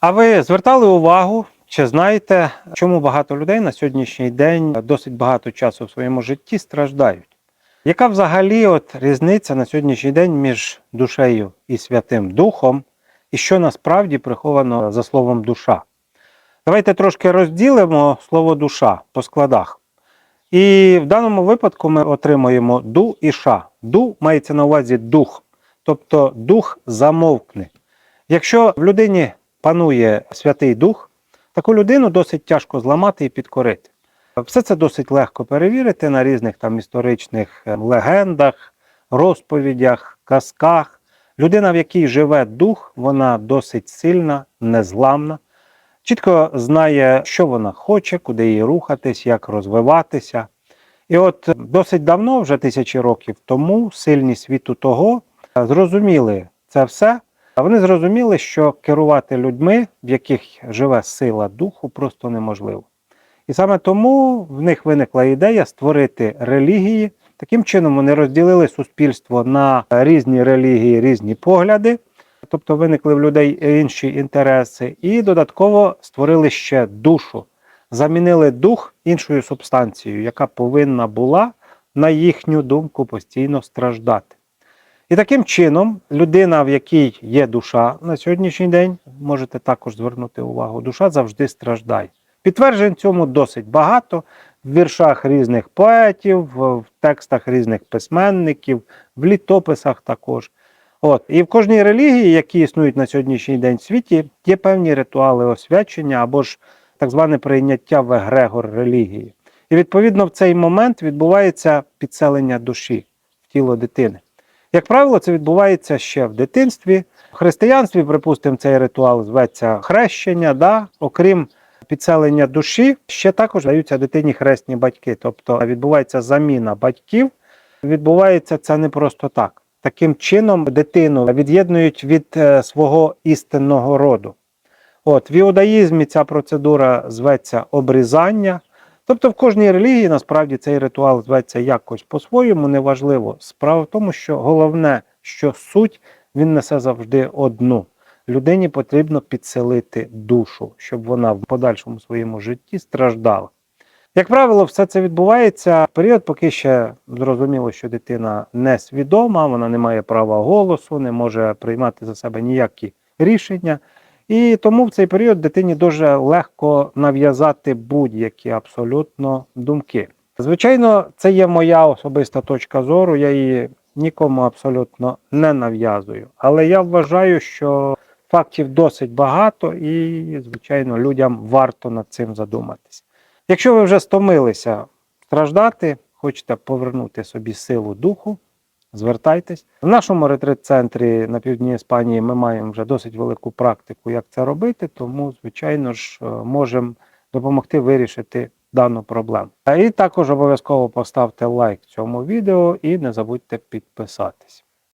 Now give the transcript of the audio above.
А ви звертали увагу, чи знаєте, чому багато людей на сьогоднішній день досить багато часу в своєму житті страждають? Яка взагалі от різниця на сьогоднішній день між душею і Святим Духом, і що насправді приховано за словом душа? Давайте трошки розділимо слово душа по складах. І в даному випадку ми отримуємо ду і ша. Ду мається на увазі дух, тобто дух замовкне. Якщо в людині панує Святий Дух, таку людину досить тяжко зламати і підкорити. Все це досить легко перевірити на різних там історичних е, легендах, розповідях, казках. Людина, в якій живе дух, вона досить сильна, незламна, чітко знає, що вона хоче, куди їй рухатись, як розвиватися. І от досить давно, вже тисячі років тому, сильні світу того е, зрозуміли це все. А вони зрозуміли, що керувати людьми, в яких живе сила духу, просто неможливо. І саме тому в них виникла ідея створити релігії. Таким чином вони розділили суспільство на різні релігії, різні погляди, тобто виникли в людей інші інтереси, і додатково створили ще душу, замінили дух іншою субстанцією, яка повинна була, на їхню думку, постійно страждати. І таким чином, людина, в якій є душа на сьогоднішній день, можете також звернути увагу, душа завжди страждає. Підтверджень цьому досить багато в віршах різних поетів, в текстах різних письменників, в літописах також. От. І в кожній релігії, які існують на сьогоднішній день в світі, є певні ритуали освячення або ж так зване прийняття в егрегор релігії. І відповідно в цей момент відбувається підселення душі в тіло дитини. Як правило, це відбувається ще в дитинстві. В християнстві, припустимо, цей ритуал зветься хрещення. Да? Окрім підселення душі, ще також даються дитині хресні батьки. Тобто відбувається заміна батьків. Відбувається це не просто так. Таким чином дитину від'єднують від е, свого істинного роду. От, в іудаїзмі ця процедура зветься обрізання. Тобто в кожній релігії насправді цей ритуал зветься якось по-своєму, неважливо. Справа в тому, що головне, що суть він несе завжди одну. Людині потрібно підселити душу, щоб вона в подальшому своєму житті страждала. Як правило, все це відбувається в період, поки ще зрозуміло, що дитина несвідома, вона не має права голосу, не може приймати за себе ніякі рішення. І тому в цей період дитині дуже легко нав'язати будь-які абсолютно думки. Звичайно, це є моя особиста точка зору, я її нікому абсолютно не нав'язую. Але я вважаю, що фактів досить багато, і, звичайно, людям варто над цим задуматись. Якщо ви вже стомилися страждати, хочете повернути собі силу духу, звертайтесь. В нашому ретрит-центрі на півдні Іспанії ми маємо вже досить велику практику, як це робити, тому, звичайно ж, е, можемо допомогти вирішити дану проблему. І також обов'язково поставте лайк цьому відео і не забудьте підписатись.